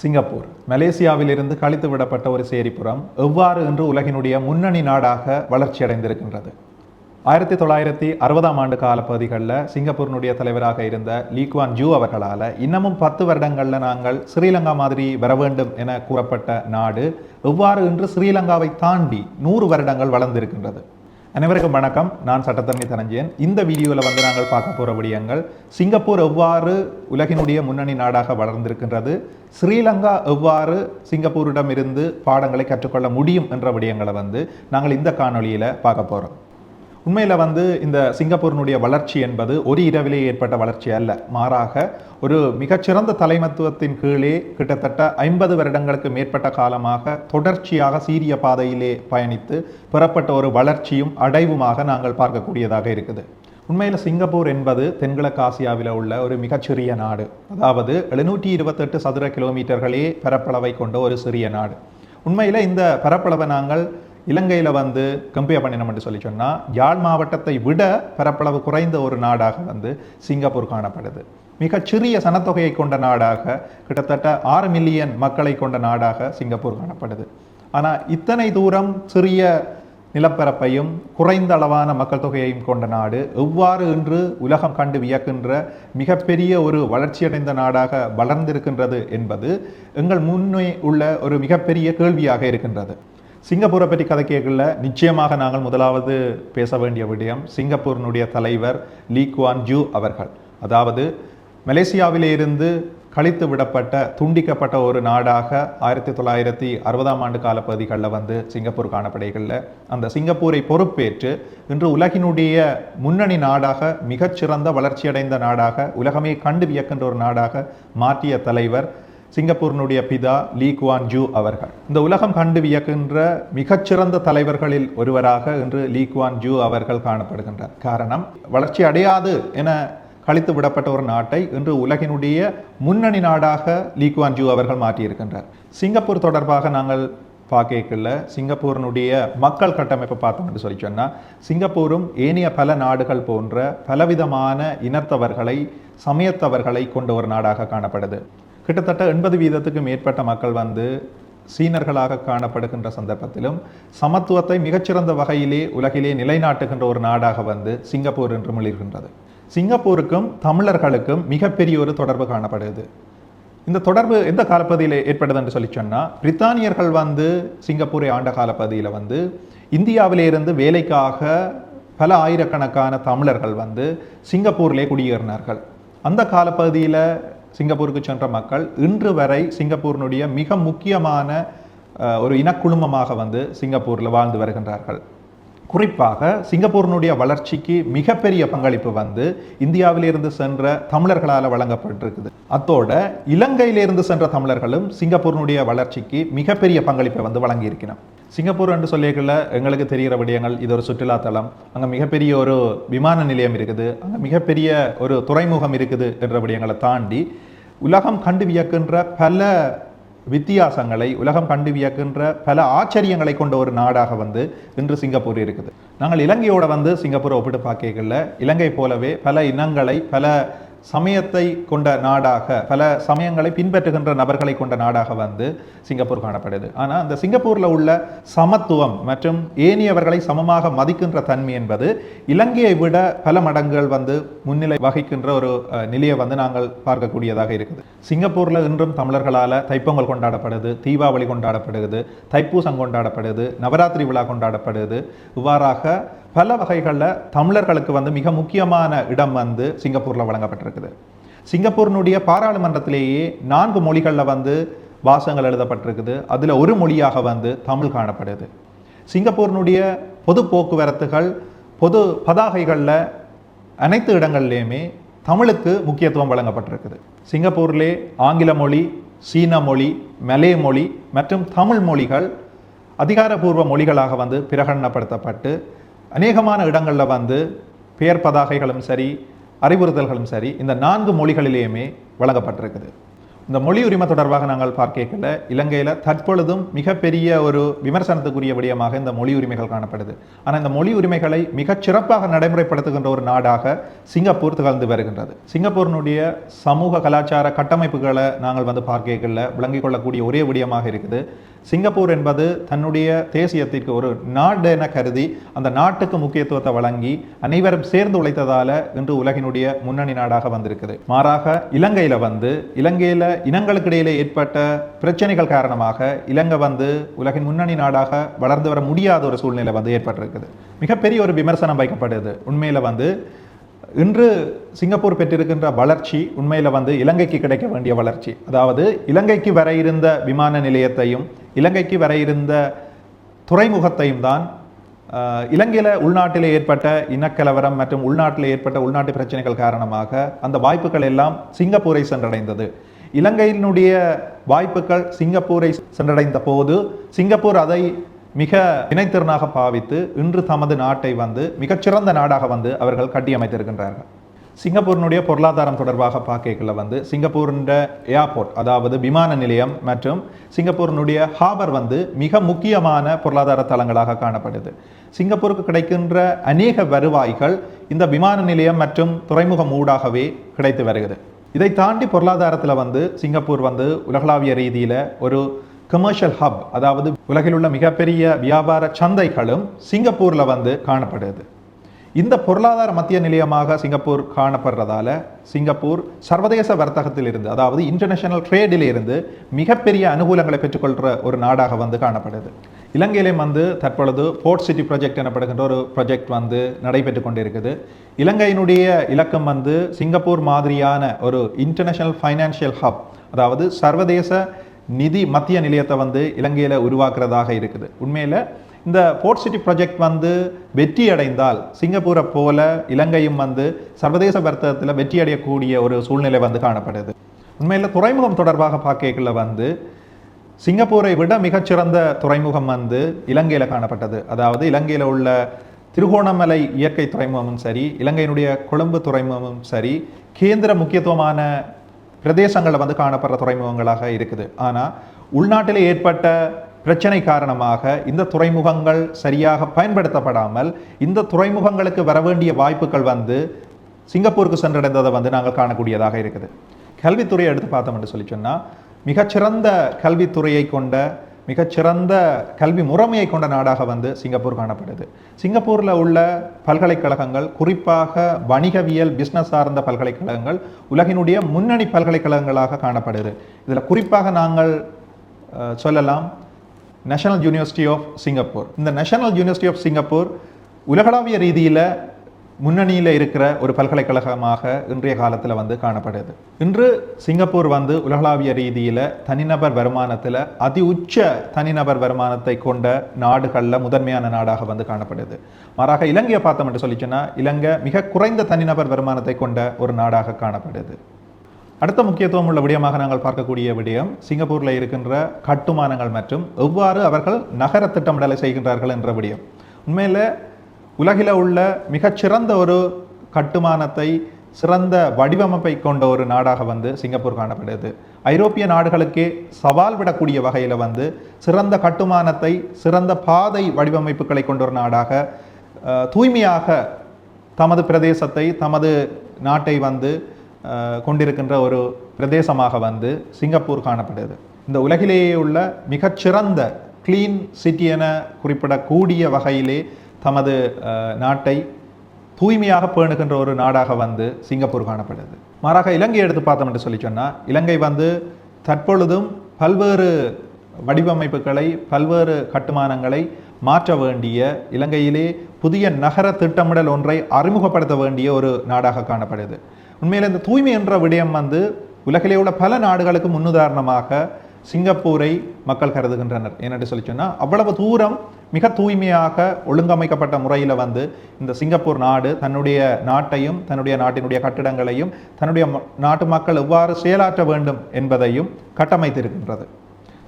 Singapore. மலேசியாவிலிருந்து கழித்து விடப்பட்ட ஒரு சேரிப்புறம் எவ்வாறு இன்று உலகினுடைய முன்னணி நாடாக வளர்ச்சியடைந்திருக்கின்றது? ஆயிரத்தி தொள்ளாயிரத்தி அறுபதாம் ஆண்டு காலப்பகுதிகளில் சிங்கப்பூரினுடைய தலைவராக இருந்த லீக்வான் ஜூ அவர்களால் இன்னமும் பத்து வருடங்களில் நாங்கள் ஸ்ரீலங்கா மாதிரி வர வேண்டும் என கூறப்பட்ட நாடு எவ்வாறு இன்று ஸ்ரீலங்காவை தாண்டி நூறு வருடங்கள் வளர்ந்திருக்கின்றது? அனைவருக்கும் வணக்கம். நான் சட்டத்தரணி தனஞ்சயன். இந்த வீடியோவில் வந்து நாங்கள் பார்க்க போகிற விடயங்கள் சிங்கப்பூர் எவ்வாறு உலகினுடைய முன்னணி நாடாக வளர்ந்திருக்கின்றது ஸ்ரீலங்கா எவ்வாறு சிங்கப்பூரிடமிருந்து பாடங்களை கற்றுக்கொள்ள முடியும் என்ற விடயங்களை வந்து நாங்கள் இந்த காணொளியில் பார்க்க போகிறோம் உண்மையில் வந்து இந்த சிங்கப்பூரினுடைய வளர்ச்சி என்பது ஒரு இரவிலே ஏற்பட்ட வளர்ச்சி அல்ல. மாறாக ஒரு மிகச்சிறந்த தலைமத்துவத்தின் கீழே கிட்டத்தட்ட ஐம்பது வருடங்களுக்கு மேற்பட்ட காலமாக தொடர்ச்சியாக சீரிய பாதையிலே பயணித்து பெறப்பட்ட ஒரு வளர்ச்சியும் அடைவுமாக நாங்கள் பார்க்கக்கூடியதாக இருக்குது. உண்மையில் சிங்கப்பூர் என்பது தென்கிழக்கு ஆசியாவில் உள்ள ஒரு மிகச்சிறிய நாடு. அதாவது எழுநூற்றி இருபத்தெட்டு சதுர கிலோமீட்டர்களே பரப்பளவை கொண்ட ஒரு சிறிய நாடு. உண்மையில் இந்த பரப்பளவை நாங்கள் இலங்கையில் வந்து கம்பேர் பண்ணினோம் என்று சொல்லி சொன்னால் யாழ் மாவட்டத்தை விட பரப்பளவு குறைந்த ஒரு நாடாக வந்து சிங்கப்பூர் காணப்படுது. மிகச்சிறிய சனத்தொகையை கொண்ட நாடாக கிட்டத்தட்ட ஆறு மில்லியன் மக்களை கொண்ட நாடாக சிங்கப்பூர் காணப்படுது. ஆனால் இத்தனை தூரம் சிறிய நிலப்பரப்பையும் குறைந்த அளவான மக்கள் தொகையையும் கொண்ட நாடு எவ்வாறு இன்று உலகம் கண்டு வியக்கின்ற மிகப்பெரிய ஒரு வளர்ச்சியடைந்த நாடாக வளர்ந்திருக்கின்றது என்பது எங்கள் முன்னே உள்ள ஒரு மிகப்பெரிய கேள்வியாக இருக்கின்றது. சிங்கப்பூரை பற்றி கதை கேட்கல. நிச்சயமாக நாங்கள் முதலாவது பேச வேண்டிய விடயம் சிங்கப்பூரினுடைய தலைவர் லீ குவான் ஜூ அவர்கள். அதாவது மலேசியாவிலே இருந்து கழித்து விடப்பட்ட துண்டிக்கப்பட்ட ஒரு நாடாக ஆயிரத்தி தொள்ளாயிரத்தி அறுபதாம் ஆண்டு காலப்பகுதிகளில் வந்து சிங்கப்பூர் காணப்படைகளில். அந்த சிங்கப்பூரை பொறுப்பேற்று இன்று உலகினுடைய முன்னணி நாடாக மிகச்சிறந்த வளர்ச்சியடைந்த நாடாக உலகமே கண்டு வியக்கின்ற ஒரு நாடாக மாற்றிய தலைவர் சிங்கப்பூரினுடைய பிதா லீ குவான் ஜூ அவர்கள். இந்த உலகம் கண்டு வியக்கின்ற மிகச்சிறந்த தலைவர்களில் ஒருவராக இன்று லீ குவான் ஜூ அவர்கள் காணப்படுகின்றார். காரணம் வளர்ச்சி அடையாது என கழித்து விடப்பட்ட ஒரு நாட்டை இன்று உலகினுடைய முன்னணி நாடாக லீ குவான் ஜூ அவர்கள் மாற்றியிருக்கின்றார். சிங்கப்பூர் தொடர்பாக நாங்கள் பார்க்கல சிங்கப்பூரினுடைய மக்கள் கட்டமைப்பை பார்த்தோம் என்று சொல்லி சொன்னால் சிங்கப்பூரும் ஏனைய பல நாடுகள் போன்ற பலவிதமான இனத்தவர்களை சமயத்தவர்களை கொண்ட ஒரு நாடாக காணப்படுது. கிட்டத்தட்ட எண்பது வீதத்துக்கு மேற்பட்ட மக்கள் வந்து சீனர்களாக காணப்படுகின்ற சந்தர்ப்பத்திலும் சமத்துவத்தை மிகச்சிறந்த வகையிலே உலகிலே நிலைநாட்டுகின்ற ஒரு நாடாக வந்து சிங்கப்பூர் என்று மிளிர்கின்றது சிங்கப்பூருக்கும் தமிழர்களுக்கும் மிகப்பெரிய ஒரு தொடர்பு காணப்படுது. இந்த தொடர்பு எந்த காலப்பகுதியில் ஏற்படுது என்று சொல்லி சொன்னால் பிரித்தானியர்கள் வந்து சிங்கப்பூரை ஆண்ட காலப்பகுதியில் வந்து இந்தியாவிலிருந்து வேலைக்காக பல ஆயிரக்கணக்கான தமிழர்கள் வந்து சிங்கப்பூரிலே குடியேறினார்கள். அந்த காலப்பகுதியில் சிங்கப்பூருக்கு சென்ற மக்கள் இன்று வரை சிங்கப்பூரினுடைய மிக முக்கியமான ஒரு இனக்குழுமமாக வந்து சிங்கப்பூரில் வாழ்ந்து வருகின்றார்கள். குறிப்பாக சிங்கப்பூரினுடைய வளர்ச்சிக்கு மிகப்பெரிய பங்களிப்பு வந்து இந்தியாவிலிருந்து சென்ற தமிழர்களால் வழங்கப்பட்டிருக்குது. அத்தோட இலங்கையிலிருந்து சென்ற தமிழர்களும் சிங்கப்பூரினுடைய வளர்ச்சிக்கு மிகப்பெரிய பங்களிப்பை வந்து வழங்கியிருக்கணும் சிங்கப்பூர் என்று சொல்லியக்குள்ள எங்களுக்கு தெரிகிற விடயங்கள் இது ஒரு சுற்றுலாத்தலம் அங்கே மிகப்பெரிய ஒரு விமான நிலையம் இருக்குது அங்கே மிகப்பெரிய ஒரு துறைமுகம் இருக்குது என்ற விடயங்களை தாண்டி உலகம் கண்டு வியக்கின்ற பல வித்தியாசங்களை உலகம் கண்டு வியக்கின்ற பல ஆச்சரியங்களை கொண்ட ஒரு நாடாக வந்து இன்று சிங்கப்பூர் இருக்குது. நாங்கள் இலங்கையோட வந்து சிங்கப்பூரை ஒப்பிட்டு பார்க்கல இலங்கை போலவே பல இனங்களை பல சமயத்தை கொண்ட நாடாக பல சமயங்களை பின்பற்றுகின்ற நபர்களை கொண்ட நாடாக வந்து சிங்கப்பூர் காணப்படுது. ஆனால் அந்த சிங்கப்பூரில் உள்ள சமத்துவம் மற்றும் ஏனியவர்களை சமமாக மதிக்கின்ற தன்மை என்பது இலங்கையை விட பல மடங்குகள் வந்து முன்னிலை வகிக்கின்ற ஒரு நிலையை வந்து நாங்கள் பார்க்கக்கூடியதாக இருக்குது. சிங்கப்பூரில் இன்றும் தமிழர்களால் தைப்பொங்கல் கொண்டாடப்படுது தீபாவளி கொண்டாடப்படுது தைப்பூசம் கொண்டாடப்படுது நவராத்திரி விழா கொண்டாடப்படுது. இவ்வாறாக பல வகைகளில் தமிழர்களுக்கு வந்து மிக முக்கியமான இடம் வந்து சிங்கப்பூரில் வழங்கப்பட்டிருக்குது. சிங்கப்பூரினுடைய பாராளுமன்றத்திலேயே நான்கு மொழிகளில் வந்து வாசகங்கள் எழுதப்பட்டிருக்குது. அதில் ஒரு மொழியாக வந்து தமிழ் காணப்படுது. சிங்கப்பூரினுடைய பொது போக்குவரத்துகள் பொது பதாகைகளில் அனைத்து இடங்கள்லையுமே தமிழுக்கு முக்கியத்துவம் வழங்கப்பட்டிருக்குது. சிங்கப்பூர்லே ஆங்கில மொழி சீன மொழி மலே மொழி மற்றும் தமிழ் மொழிகள் அதிகாரப்பூர்வ மொழிகளாக வந்து பிரகடனப்படுத்தப்பட்டு அநேகமான இடங்களில் வந்து பெயர் பதாகைகளும் சரி அறிவுறுத்தல்களும் சரி இந்த நான்கு மொழிகளிலேயுமே வழங்கப்பட்டிருக்குது இந்த மொழி உரிமை தொடர்பாக நாங்கள் பார்க்கல இலங்கையில் தற்பொழுதும் மிகப்பெரிய ஒரு விமர்சனத்துக்குரிய விடயமாக இந்த மொழி உரிமைகள் காணப்படுது. ஆனால் இந்த மொழி உரிமைகளை மிகச் சிறப்பாக நடைமுறைப்படுத்துகின்ற ஒரு நாடாக சிங்கப்பூர் திகழ்ந்து வருகின்றது. சிங்கப்பூரினுடைய சமூக கலாச்சார கட்டமைப்புகளை நாங்கள் வந்து பார்க்கல விளங்கிக் கொள்ளக்கூடிய ஒரே விடயமாக இருக்குது. சிங்கப்பூர் என்பது தன்னுடைய தேசியத்திற்கு ஒரு நாடு என கருதி அந்த நாட்டுக்கு முக்கியத்துவத்தை வழங்கி அனைவரும் சேர்ந்து உழைத்ததால இன்று உலகினுடைய முன்னணி நாடாக வந்திருக்குது. மாறாக இலங்கையில் வந்து இலங்கையில் இனங்களுக்கு இடையிலே ஏற்பட்ட பிரச்சனைகள் காரணமாக இலங்கை வந்து உலகின் முன்னணி நாடாக வளர்ந்து வர முடியாத ஒரு சூழ்நிலை வந்து ஏற்பட்டிருக்குது. மிகப்பெரிய ஒரு விமர்சனம் வைக்கப்படுது. உண்மையில் வந்து இன்று சிங்கப்பூர் பெற்றிருக்கின்ற வளர்ச்சி உண்மையில் வந்து இலங்கைக்கு கிடைக்க வேண்டிய வளர்ச்சி. அதாவது இலங்கைக்கு வர இருந்த விமான நிலையத்தையும் இலங்கைக்கு வர இருந்த துறைமுகத்தையும் தான் இலங்கையில் உள்நாட்டில் ஏற்பட்ட இனக்கலவரம் மற்றும் உள்நாட்டில் ஏற்பட்ட உள்நாட்டு பிரச்சனைகள் காரணமாக அந்த வாய்ப்புகள் எல்லாம் சிங்கப்பூரை சென்றடைந்தது. இலங்கையினுடைய வாய்ப்புகள் சிங்கப்பூரை சென்றடைந்த போது சிங்கப்பூர் அதை மிக இணைத்திறனாக பாவித்து இன்று தமது நாட்டை வந்து மிகச்சிறந்த நாடாக வந்து அவர்கள் கட்டியமைத்திருக்கின்றார்கள். சிங்கப்பூரினுடைய பொருளாதாரம் தொடர்பாக பார்க்கல வந்து சிங்கப்பூரின் ஏர்போர்ட் அதாவது விமான நிலையம் மற்றும் சிங்கப்பூரினுடைய ஹாபர் வந்து மிக முக்கியமான பொருளாதார தளங்களாக காணப்படுது. சிங்கப்பூருக்கு கிடைக்கின்ற அநேக வருவாய்கள் இந்த விமான நிலையம் மற்றும் துறைமுகம் ஊடாகவே கிடைத்து வருகிறது. இதை தாண்டி பொருளாதாரத்தில் வந்து சிங்கப்பூர் வந்து உலகளாவிய ரீதியில் ஒரு கமர்ஷியல் ஹப் அதாவது உலகில் உள்ள மிகப்பெரிய வியாபார சந்தைகளும் சிங்கப்பூரில் வந்து காணப்படுது. இந்த பொருளாதார மத்திய நிலையமாக சிங்கப்பூர் காணப்படுறதால சிங்கப்பூர் சர்வதேச வர்த்தகத்தில் இருந்து அதாவது இன்டர்நேஷனல் ட்ரேடில் இருந்து மிகப்பெரிய அனுகூலங்களை பெற்றுக்கொள்கிற ஒரு நாடாக வந்து காணப்படுது. இலங்கையிலேயும் வந்து தற்பொழுது போர்ட் சிட்டி ப்ராஜெக்ட் எனப்படுகின்ற ஒரு ப்ராஜெக்ட் வந்து நடைபெற்று கொண்டிருக்குது. இலங்கையினுடைய இலக்கம் வந்து சிங்கப்பூர் மாதிரியான ஒரு இன்டர்நேஷனல் ஃபைனான்சியல் ஹப் அதாவது சர்வதேச நிதி மத்திய நிலையத்தை வந்து இலங்கையில் உருவாக்குறதாக இருக்குது. உண்மையில் இந்த போர்ட் சிட்டி ப்ராஜெக்ட் வந்து வெற்றி அடைந்தால் சிங்கப்பூரை போல இலங்கையும் வந்து சர்வதேச வர்த்தகத்தில் வெற்றி அடையக்கூடிய ஒரு சூழ்நிலை வந்து காணப்படுது. உண்மையில் துறைமுகம் தொடர்பாக பார்க்கல வந்து சிங்கப்பூரை விட மிகச்சிறந்த துறைமுகம் வந்து இலங்கையில் காணப்பட்டது. அதாவது இலங்கையில் உள்ள திருகோணமலை இயற்கை துறைமுகமும் சரி இலங்கையினுடைய கொழும்பு துறைமுகமும் சரி கேந்திர முக்கியத்துவமான பிரதேசங்களில் வந்து காணப்படுற துறைமுகங்களாக இருக்குது. ஆனால் உள்நாட்டிலே ஏற்பட்ட பிரச்சனை காரணமாக இந்த துறைமுகங்கள் சரியாக பயன்படுத்தப்படாமல் இந்த துறைமுகங்களுக்கு வர வேண்டிய வாய்ப்புகள் வந்து சிங்கப்பூருக்கு சென்றடைந்ததை வந்து நாங்கள் காணக்கூடியதாக இருக்குது. கல்வித்துறையை எடுத்து பார்த்தோம் என்று சொல்லி சொன்னால் மிகச்சிறந்த கல்வித்துறையை கொண்ட மிகச்சிறந்த கல்வி முறைமையை கொண்ட நாடாக வந்து சிங்கப்பூர் காணப்படுது. சிங்கப்பூரில் உள்ள பல்கலைக்கழகங்கள் குறிப்பாக வணிகவியல் பிஸ்னஸ் சார்ந்த பல்கலைக்கழகங்கள் உலகினுடைய முன்னணி பல்கலைக்கழகங்களாக காணப்படுது. இதில் குறிப்பாக நாங்கள் சொல்லலாம் நேஷனல் யூனிவர்சிட்டி ஆஃப் சிங்கப்பூர் இந்த நேஷனல் யூனிவர்சிட்டி ஆஃப் சிங்கப்பூர் உலகளாவிய ரீதியில் முன்னணியில் இருக்கிற ஒரு பல்கலைக்கழகமாக இன்றைய காலத்தில் வந்து காணப்படுது. இன்று சிங்கப்பூர் வந்து உலகளாவிய ரீதியில் தனிநபர் வருமானத்தில் அதி உச்ச தனிநபர் வருமானத்தை கொண்ட நாடுகளில் முதன்மையான நாடாக வந்து காணப்படுது. மாறாக இலங்கையை பார்த்தோம் என்று சொல்லிச்சுன்னா இலங்கை மிக குறைந்த தனிநபர் வருமானத்தை கொண்ட ஒரு நாடாக காணப்படுது. அடுத்த முக்கியத்துவம் உள்ள விடயமாக நாங்கள் பார்க்கக்கூடிய விடயம் சிங்கப்பூரில் இருக்கின்ற கட்டுமானங்கள் மற்றும் எவ்வாறு அவர்கள் நகர திட்டமிடலை செய்கின்றார்கள் என்ற விடயம். உண்மையில் உலகில் உள்ள மிகச்சிறந்த ஒரு கட்டுமானத்தை சிறந்த வடிவமைப்பை கொண்ட ஒரு நாடாக வந்து சிங்கப்பூர் காணப்படுது. ஐரோப்பிய நாடுகளுக்கே சவால் விடக்கூடிய வகையில் வந்து சிறந்த கட்டுமானத்தை சிறந்த பாதை வடிவமைப்புகளை கொண்ட ஒரு நாடாக தூய்மையாக தமது பிரதேசத்தை தமது நாட்டை வந்து கொண்டிருக்கின்ற ஒரு பிரதேசமாக வந்து சிங்கப்பூர் காணப்படுது. இந்த உலகிலேயே உள்ள மிகச்சிறந்த கிளீன் சிட்டி என குறிப்பிடக்கூடிய வகையிலே தமது நாட்டை தூய்மையாக பேணுகின்ற ஒரு நாடாக வந்து சிங்கப்பூர் காணப்படுது. மாறாக இலங்கை எடுத்து பார்த்தோம் என்று சொல்லி சொன்னால் இலங்கை வந்து தற்பொழுதும் பல்வேறு வடிவமைப்புகளை பல்வேறு கட்டுமானங்களை மாற்ற வேண்டிய இலங்கையிலே புதிய நகர திட்டமிடல் ஒன்றை அறிமுகப்படுத்த வேண்டிய ஒரு நாடாக காணப்படுது. உண்மையில் இந்த தூய்மை என்ற விடயம் வந்து உலகிலே உள்ள பல நாடுகளுக்கு முன்னுதாரணமாக சிங்கப்பூரை மக்கள் கருதுகின்றனர். ஏனென்று சொல்லி சொன்னால் அவ்வளவு தூரம் மிக தூய்மையாக ஒழுங்கமைக்கப்பட்ட முறையில் வந்து இந்த சிங்கப்பூர் நாடு தன்னுடைய நாட்டையும் தன்னுடைய நாட்டினுடைய கட்டிடங்களையும் தன்னுடைய ம- நாட்டு மக்கள் எவ்வாறு செயலாற்ற வேண்டும் என்பதையும் கட்டமைத்திருக்கின்றது.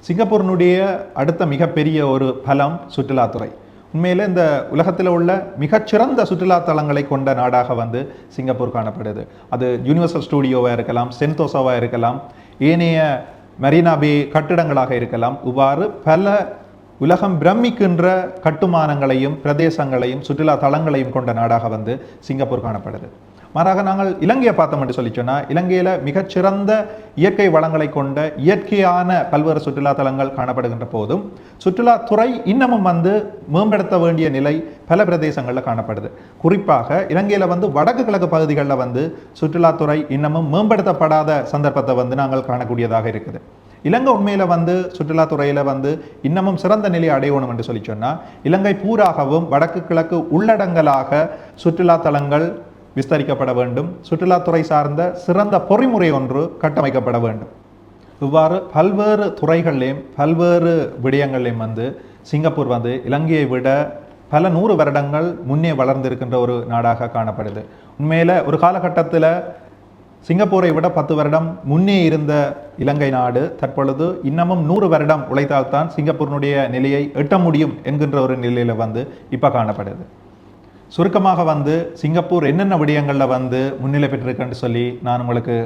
சிங்கப்பூரினுடைய அடுத்த மிகப்பெரிய ஒரு பலம் சுற்றுலாத்துறை. உண்மையிலே இந்த உலகத்தில் உள்ள மிகச்சிறந்த சுற்றுலா தலங்களை கொண்ட நாடாக வந்து சிங்கப்பூர் காணப்படுது. அது யூனிவர்சல் ஸ்டூடியோவாக இருக்கலாம் சென்தோசாவாக இருக்கலாம் ஏனைய மெரினா பே கட்டிடங்களாக இருக்கலாம். இவ்வாறு பல உலகம் பிரமிக்கின்ற கட்டுமானங்களையும் பிரதேசங்களையும் சுற்றுலா தலங்களையும் கொண்ட நாடாக வந்து சிங்கப்பூர் காணப்படுது. மாறாக நாங்கள் இலங்கையை பார்த்தோம் என்று சொல்லி சொன்னால் இலங்கையில் மிகச்சிறந்த இயற்கை வளங்களை கொண்ட இயற்கையான பல்வேறு சுற்றுலா தலங்கள் காணப்படுகின்ற போதும் சுற்றுலாத்துறை இன்னமும் வந்து மேம்படுத்த வேண்டிய நிலை பல பிரதேசங்களில் காணப்படுது. குறிப்பாக இலங்கையில் வந்து வடக்கு கிழக்கு பகுதிகளில் வந்து சுற்றுலாத்துறை இன்னமும் மேம்படுத்தப்படாத சந்தர்ப்பத்தை வந்து நாங்கள் காணக்கூடியதாக இருக்குது. இலங்கை உண்மையில் வந்து சுற்றுலாத்துறையில் வந்து இன்னமும் சிறந்த நிலையை அடையணும் என்று சொல்லி சொன்னால் இலங்கை பூராகவும் வடக்கு கிழக்கு உள்ளடங்கலாக சுற்றுலா தலங்கள் விஸ்தரிக்கப்பட வேண்டும். சுற்றுலாத்துறை சார்ந்த சிறந்த பொறிமுறை ஒன்று கட்டமைக்கப்பட வேண்டும். இவ்வாறு பல்வேறு துறைகள்லையும் பல்வேறு விடயங்கள்லையும் வந்து சிங்கப்பூர் வந்து இலங்கையை விட பல நூறு வருடங்கள் முன்னே வளர்ந்திருக்கின்ற ஒரு நாடாக காணப்படுது. உண்மையில் ஒரு காலகட்டத்தில் சிங்கப்பூரை விட பத்து வருடம் முன்னே இருந்த இலங்கை நாடு தற்பொழுது இன்னமும் நூறு வருடம் உழைத்தால்தான் சிங்கப்பூரினுடைய நிலையை எட்ட முடியும் என்கின்ற ஒரு நிலையில் வந்து இப்போ காணப்படுது. சுருக்கமாக வந்து சிங்கப்பூர் என்னென்ன விடயங்களில் வந்து முன்னிலை பெற்றிருக்குன்னு சொல்லி நான் உங்களுக்கு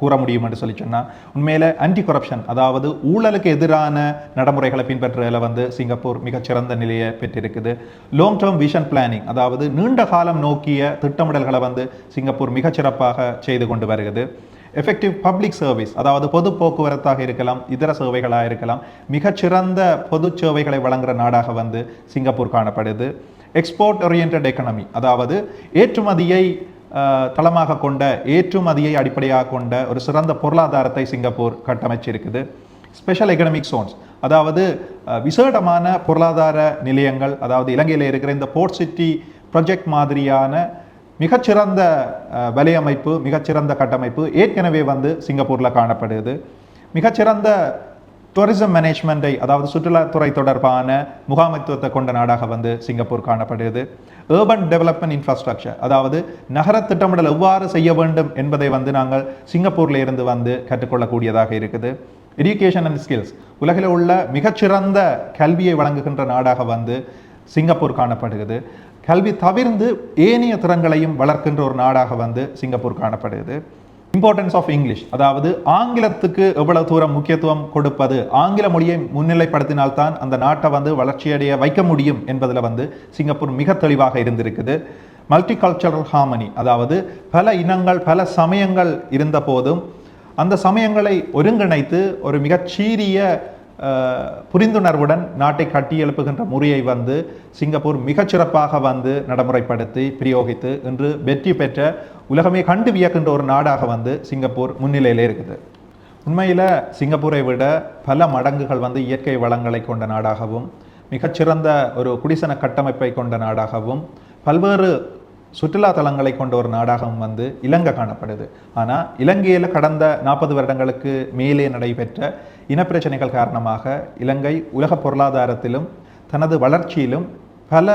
கூற முடியும் என்று சொல்லி சொன்னால் உண்மையில் ஆன்டி கரப்ஷன் அதாவது ஊழலுக்கு எதிரான நடைமுறைகளை பின்பற்றுறதுல வந்து சிங்கப்பூர் மிகச்சிறந்த நிலையை பெற்றிருக்குது. லாங் டேர்ம் விஷன் பிளானிங் அதாவது நீண்ட காலம் நோக்கிய திட்டமிடல்களை வந்து சிங்கப்பூர் மிகச்சிறப்பாக செய்து கொண்டு வருகிறது. எஃபெக்டிவ் பப்ளிக் சர்வீஸ் அதாவது பொது போக்குவரத்தாக இருக்கலாம் இதர சேவைகளாக இருக்கலாம் மிகச்சிறந்த பொது சேவைகளை வழங்குகிற நாடாக வந்து சிங்கப்பூர் காணப்படுது. எக்ஸ்போர்ட் ஓரியன்ட் எக்கனமி அதாவது ஏற்றுமதியை தளமாக கொண்ட ஏற்றுமதியை அடிப்படையாக கொண்ட ஒரு சிறந்த பொருளாதாரத்தை சிங்கப்பூர் கட்டமைச்சிருக்குது. ஸ்பெஷல் எக்கனாமிக் சோன்ஸ் அதாவது விசேடமான பொருளாதார நிலையங்கள் அதாவது இலங்கையில் இருக்கிற இந்த போர்ட் சிட்டி ப்ரொஜெக்ட் மாதிரியான மிகச்சிறந்த வலையமைப்பு மிகச்சிறந்த கட்டமைப்பு ஏற்கனவே வந்து சிங்கப்பூரில் காணப்படுது. மிகச்சிறந்த டூரிசம் மேனேஜ்மெண்ட்டை அதாவது சுற்றுலாத்துறை தொடர்பான முகாமைத்துவத்தை கொண்ட நாடாக வந்து சிங்கப்பூர் காணப்படுகிறது. ஏர்பன் டெவலப்மெண்ட் இன்ஃப்ராஸ்ட்ரக்சர் அதாவது நகர திட்டமிடல் எவ்வாறு செய்ய வேண்டும் என்பதை வந்து நாங்கள் சிங்கப்பூரில் இருந்து வந்து கற்றுக்கொள்ளக்கூடியதாக இருக்குது. எஜுகேஷன் அண்ட் ஸ்கில்ஸ் உலகில் உள்ள மிகச்சிறந்த கல்வியை வழங்குகின்ற நாடாக வந்து சிங்கப்பூர் காணப்படுகிறது. கல்வி தவிர்ந்து ஏனைய திறன்களையும் வளர்க்கின்ற ஒரு நாடாக வந்து சிங்கப்பூர் காணப்படுகிறது. இம்பார்ட்டன்ஸ் ஆஃப் இங்கிலீஷ் அதாவது ஆங்கிலத்துக்கு எவ்வளவு தூரம் முக்கியத்துவம் கொடுப்பது? ஆங்கில மொழியை முன்னிலைப்படுத்தினால்தான் அந்த நாட்டை வந்து வளர்ச்சியடைய வைக்க முடியும் என்பதில் வந்து சிங்கப்பூர் மிக தெளிவாக இருந்திருக்குது. மல்டி கல்ச்சரல் ஹார்மனி அதாவது பல இனங்கள் பல சமயங்கள் இருந்த போதும் அந்த சமயங்களை ஒருங்கிணைத்து ஒரு மிகச்சீரிய புரிந்துணர்வுடன் நாட்டை கட்டியெழுப்புகின்ற முறையை வந்து சிங்கப்பூர் மிகச்சிறப்பாக வந்து நடைமுறைப்படுத்தி பிரயோகித்து இன்று வெற்றி பெற்ற உலகமே கண்டு வியக்கின்ற ஒரு நாடாக வந்து சிங்கப்பூர் முன்னிலையில் இருக்குது. உண்மையில் சிங்கப்பூரை விட பல மடங்குகள் வந்து இயற்கை வளங்களை கொண்ட நாடாகவும் மிகச்சிறந்த ஒரு குடிசன கட்டமைப்பை கொண்ட நாடாகவும் பல்வேறு சுற்றுலா தலங்களை கொண்ட ஒரு நாடாகவும் வந்து இலங்கை காணப்படுது. ஆனால் இலங்கையில் கடந்த நாற்பது வருடங்களுக்கு மேலே நடைபெற்ற இனப்பிரச்சனைகள் காரணமாக இலங்கை உலக பொருளாதாரத்திலும் தனது வளர்ச்சியிலும் பல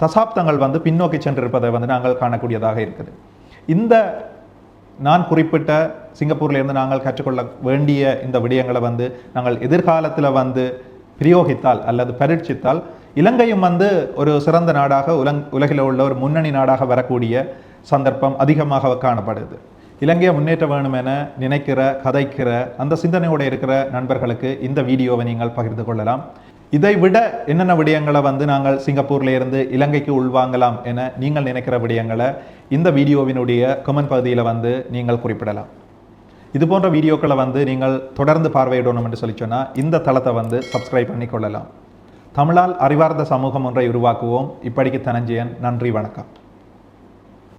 தசாப்தங்கள் வந்து பின்னோக்கி சென்றிருப்பதை வந்து நாங்கள் காணக்கூடியதாக இருக்குது. இந்த நான் குறிப்பிட்ட சிங்கப்பூர்லேருந்து நாங்கள் கற்றுக்கொள்ள வேண்டிய இந்த விடயங்களை வந்து நாங்கள் எதிர்காலத்தில் வந்து பிரயோகித்தால் அல்லது பரீட்சித்தால் இலங்கையும் வந்து ஒரு சிறந்த நாடாக உலங் உலகில் உள்ள ஒரு முன்னணி நாடாக வரக்கூடிய சந்தர்ப்பம் அதிகமாக காணப்படுது. இலங்கையை முன்னேற்ற வேணும் என நினைக்கிற கதைக்கிற அந்த சிந்தனையோடு இருக்கிற நண்பர்களுக்கு இந்த வீடியோவை நீங்கள் பகிர்ந்து கொள்ளலாம். இதை விட என்னென்ன விடயங்களை வந்து நாங்கள் சிங்கப்பூர்ல இருந்து இலங்கைக்கு உள்வாங்கலாம் என நீங்கள் நினைக்கிற விடயங்களை இந்த வீடியோவினுடைய கமெண்ட் பகுதியில் வந்து நீங்கள் குறிப்பிடலாம். இது போன்ற வீடியோக்களை வந்து நீங்கள் தொடர்ந்து பார்வையிடணும் என்று சொல்லி சொன்னால் இந்த தளத்தை வந்து சப்ஸ்கிரைப் பண்ணி கொள்ளலாம் தமிழால் அறிவார்ந்த சமூகம் ஒன்றை உருவாக்குவோம். இப்படிக்கு தனஞ்சயன் நன்றி வணக்கம்.